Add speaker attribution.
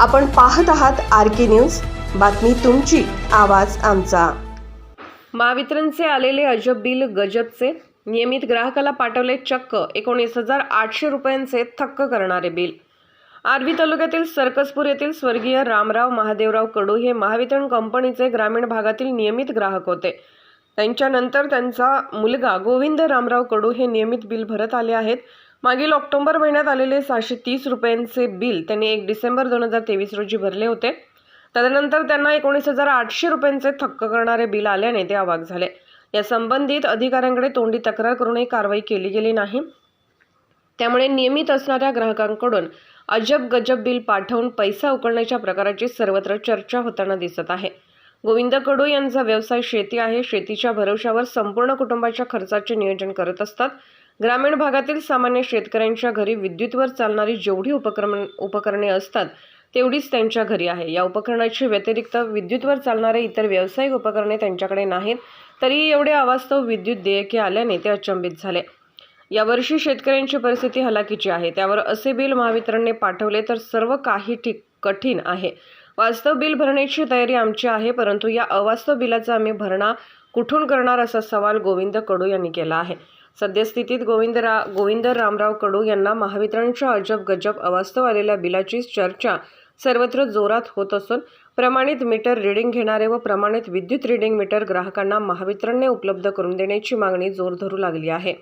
Speaker 1: आपण पाहत आहात आर के न्यूज. बातमी तुमची आवाज आमचा. महावितरणचे आलेले अजब बिल गजबचे. नियमित ग्राहकाला पाठवले चक्क. एकोणीस हजार आठशे रुपयांचे थक्क करणारे बिल. आर्वी तालुक्यातील सरकसपूर येथील स्वर्गीय रामराव महादेवराव कडू हे महावितरण कंपनीचे ग्रामीण भागातील नियमित ग्राहक होते. त्यांच्यानंतर त्यांचा मुलगा गोविंद रामराव कडू हे नियमित बिल भरत आले आहेत. मागील ऑक्टोबर महिन्यात आलेले सहाशे तीस रुपयांचे बिल त्यांनी एक डिसेंबर दोन हजार तेवीस रोजी भरले होते. तदनंतर त्यांना एकोणीस हजार आठशे रुपयांचे थक्क करणारे बिल आल्याने ते अवाक झाले. या संबंधित अधिकाऱ्यांकडे तोंडी तक्रार करूनही कारवाई केली गेली नाही. त्यामुळे नियमित असणाऱ्या ग्राहकांकडून अजब गजब बिल पाठवून पैसा उकळण्याच्या प्रकाराची सर्वत्र चर्चा होताना दिसत आहे. गोविंद कडू यांचा व्यवसाय शेती आहे. शेतीच्या भरवशावर संपूर्ण कुटुंबाच्या खर्चाचे नियोजन करत असतात. ग्रामीण भागातील सामान्य शेतकऱ्यांच्या घरी विद्युतवर चालणारी जेवढी उपक्रम उपकरणे असतात तेवढीच त्यांच्या घरी आहे. या उपकरणाची व्यतिरिक्त विद्युतवर चालणारे इतर व्यावसायिक उपकरणे त्यांच्याकडे नाहीत. तरीही एवढे अवास्तव विद्युत देयके आल्याने ते अचंबित झाले. यावर्षी शेतकऱ्यांची परिस्थिती हलाखीची आहे. त्यावर असे बिल महावितरणने पाठवले तर सर्व काही ठीक कठीण आहे. वास्तव बिल भरण्याची तयारी आमची आहे परंतु या अवास्तव बिलाचा आम्ही भरणा कुठून करणार असा सवाल गोविंद कडू यांनी केला आहे. सद्यस्थितीत गोविंद रा गोविंद रामराव कडू यांना महावितरणच्या अजब गजब अवास्तव आलेल्या बिलाची चर्चा सर्वत्र जोरात होत असून प्रमाणित मीटर रिडिंग घेणारे व प्रमाणित विद्युत रिडिंग मीटर ग्राहकांना महावितरणने उपलब्ध करून देण्याची मागणी जोर धरू लागली आहे.